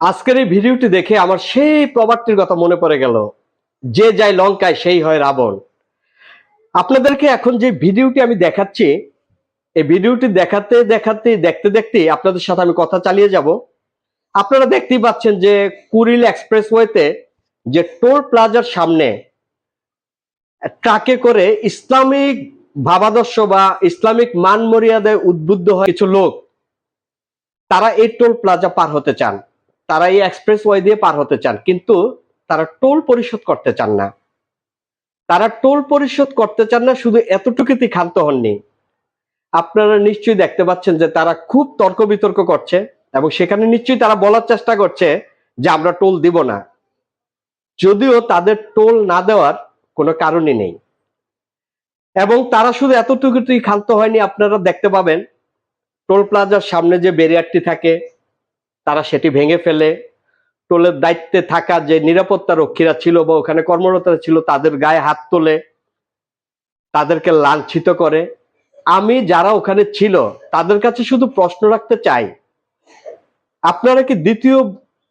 আজকের এই ভিডিওটি দেখে আমার সেই প্রবাদটির কথা মনে পড়ে গেল, যে যায় লঙ্কায় সেই হয় রাবণ। আপনাদেরকে এখন যে ভিডিওটি আমি দেখাচ্ছি, এই ভিডিওটি দেখাতে দেখাতে দেখতে দেখতে আপনাদের সাথে আমি কথা চালিয়ে যাব। আপনারা দেখতেই পাচ্ছেন যে কুরিল এক্সপ্রেসওয়েতে যে টোল প্লাজার সামনে ট্রাকে করে ইসলামিক ভাবাদর্শ বা ইসলামিক মান মর্যাদায় উদ্বুদ্ধ হয় কিছু লোক, তারা এই টোল প্লাজা পার হতে চান। তারা এই এক্সপ্রেস ওয়ে দিয়ে পার হতে চান, কিন্তু তারা টোল পরিশোধ করতে চান না। তারা টোল পরিশোধ করতে চান না, শুধু এতটুকুতেই ক্ষান্ত হননি। আপনারা নিশ্চয়ই দেখতে পাচ্ছেন যে তারা খুব তর্ক বিতর্ক করছে, এবং সেখানে নিশ্চয়ই তারা বলার চেষ্টা করছে যে আমরা টোল দিব না। যদিও তাদের টোল না দেওয়ার কোনো কারণই নেই। এবং তারা শুধু এতটুকুতেই ক্ষান্ত হয়নি, আপনারা দেখতে পাবেন টোল প্লাজার সামনে যে ব্যারিয়ারটি থাকে তারা সেটি ভেঙে ফেলে। টোলের দায়িত্বে থাকা যে নিরাপত্তা রক্ষীরা ছিল বা ওখানে কর্মরতরা ছিল, তাদের গায়ে হাত তোলে, তাদেরকে লাঞ্ছিত করে। আমি যারা ওখানে ছিল, তাদের কাছে শুধু প্রশ্ন রাখতে চাই, আপনারা কি দ্বিতীয়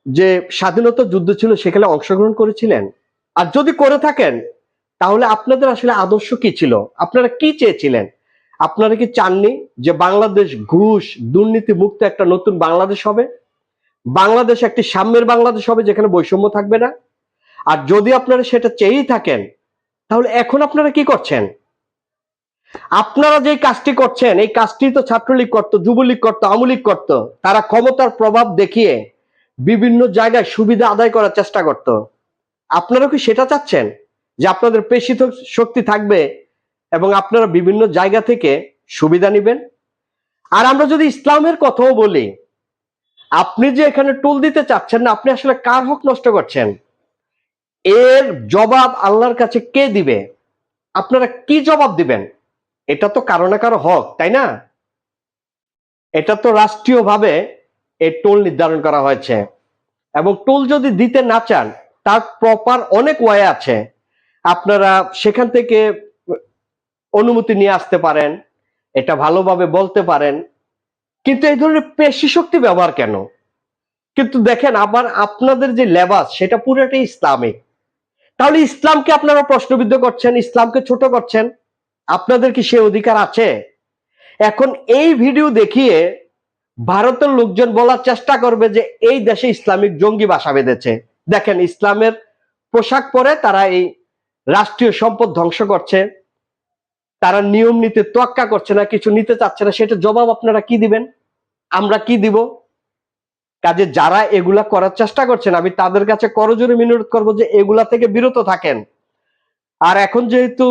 যে স্বাধীনতা যুদ্ধ ছিল সেখানে অংশগ্রহণ করেছিলেন? আর যদি করে থাকেন, তাহলে আপনাদের আসলে আদর্শ কি ছিল? আপনারা কি চেয়েছিলেন? আপনারা কি চাননি যে বাংলাদেশ ঘুষ দুর্নীতি মুক্ত একটা নতুন বাংলাদেশ হবে? বাংলাদেশ একটি সাম্যের বাংলাদেশ হবে যেখানে বৈষম্য থাকবে না। আর যদি আপনারা সেটা চেয়েই থাকেন, তাহলে এখন আপনারা কি করছেন? আপনারা যে কাজটি করছেন, এই কাজটি তো ছাত্রলীগ করতো, যুবলীগ করত আওয়ামী লীগ করতো, তারা ক্ষমতার প্রভাব দেখিয়ে বিভিন্ন জায়গায় সুবিধা আদায় করার চেষ্টা করত। আপনারা কি সেটা চাচ্ছেন? যে আপনাদের পেশিত শক্তি থাকবে এবং আপনারা বিভিন্ন জায়গা থেকে সুবিধা নেবেন? আর আমরা যদি ইসলামের কথাও বলি আপনি যে এখানে টোল দিতে চাচ্ছেন না, আপনি আসলে কার হক নষ্ট করছেন? এর জবাব আল্লাহর কাছে কে দিবে? আপনারা কি জবাব দিবেন? এটা তো কারও না কারও হক, তাই না? এটা তো রাষ্ট্রীয়ভাবে এই টোল নির্ধারণ করা হয়েছে। এবং টোল যদি দিতে না চান, তার প্রপার অনেক ওয়ে আছে। আপনারা সেখান থেকে অনুমতি নিয়ে আসতে পারেন, এটা ভালোভাবে বলতে পারেন। কিন্তু এই ধরনের পেশি শক্তি ব্যবহার কেন? কিন্তু দেখেন, আবার আপনাদের যে লেবাস, সেটা পুরোটাই ইসলামিক। তাহলে ইসলামকে আপনারা প্রশ্নবিদ্ধ করছেন, ইসলামকে ছোট করছেন, আপনাদের কি সে অধিকার আছে? এখন এই ভিডিও দেখিয়ে ভারতের লোকজন বলার চেষ্টা করবে যে এই দেশে ইসলামিক জঙ্গি বাসা বেঁধেছে। দেখেন, ইসলামের পোশাক পরে তারা এই রাষ্ট্রীয় সম্পদ ধ্বংস করছে। তারা নিয়ম নিতে তোয়াক্কা করছে না, কিছু নিতে চাচ্ছে না সেটা জবাব আপনারা কি দিবেন? আমরা কি দিব? কাজে যারা এগুলা করার চেষ্টা করছেন, আমি তাদের কাছে করজোরে মিনুট করব যে এগুলা থেকে বিরত থাকেন। আর এখন যেহেতু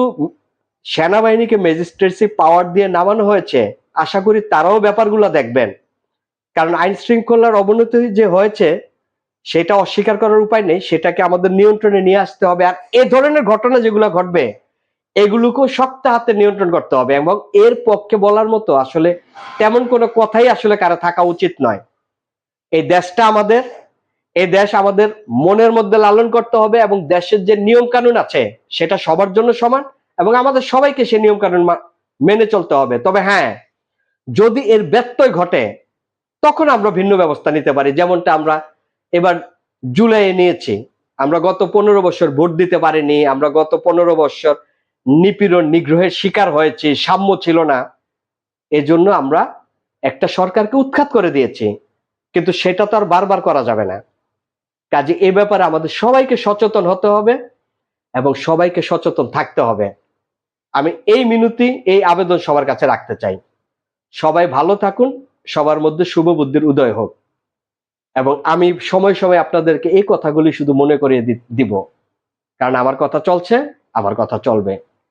সেনাবাহিনীকে ম্যাজিস্ট্রেসি পাওয়ার দিয়ে নামানো হয়েছে, আশা করি তারাও ব্যাপারগুলো দেখবেন। কারণ আইন শৃঙ্খলার অবনতি যে হয়েছে, সেটা অস্বীকার করার উপায় নেই, সেটাকে আমাদের নিয়ন্ত্রণে নিয়ে আসতে হবে। আর এ ধরনের ঘটনা যেগুলো ঘটবে এগুলোকেও শক্ত হাতে নিয়ন্ত্রণ করতে হবে এবং এর পক্ষে বলার মতো আসলে তেমন কোনো কথাই আসলে কারও থাকা উচিত নয়। এই দেশটা আমাদের, এই দেশ আমাদের মনের মধ্যে লালন করতে হবে এবং দেশের যে নিয়ম কানুন আছে সেটা সবার জন্য সমান এবং আমাদের সবাইকে সে নিয়ম কানুন মেনে চলতে হবে। তবে হ্যাঁ যদি এর ব্যত্যয় ঘটে, তখন আমরা ভিন্ন ব্যবস্থা নিতে পারি। যেমনটা আমরা এবার জুলাইয়ে নিয়েছি। আমরা গত পনেরো বছর ভোট দিতে পারিনি, আমরা গত পনেরো বছর নিপীড়ন, নিগ্রহের শিকার হয়েছি, সাম্য ছিল না। এজন্য আমরা একটা সরকারকে উৎখাত করে দিয়েছি, কিন্তু সেটা তো আর বারবার করা যাবে না। কাজে এ ব্যাপারে আমাদের সবাইকে সচেতন হতে হবে এবং সবাইকে সচেতন থাকতে হবে। আমি এই মিনতি, এই আবেদন সবার কাছে রাখতে চাই। সবাই ভালো থাকুন, সবার মধ্যে শুভ বুদ্ধির উদয় হোক। এবং আমি সময় সময় আপনাদেরকে এই কথাগুলি শুধু মনে করিয়ে দিব। কারণ আমার কথা চলছে, আমার কথা চলবে।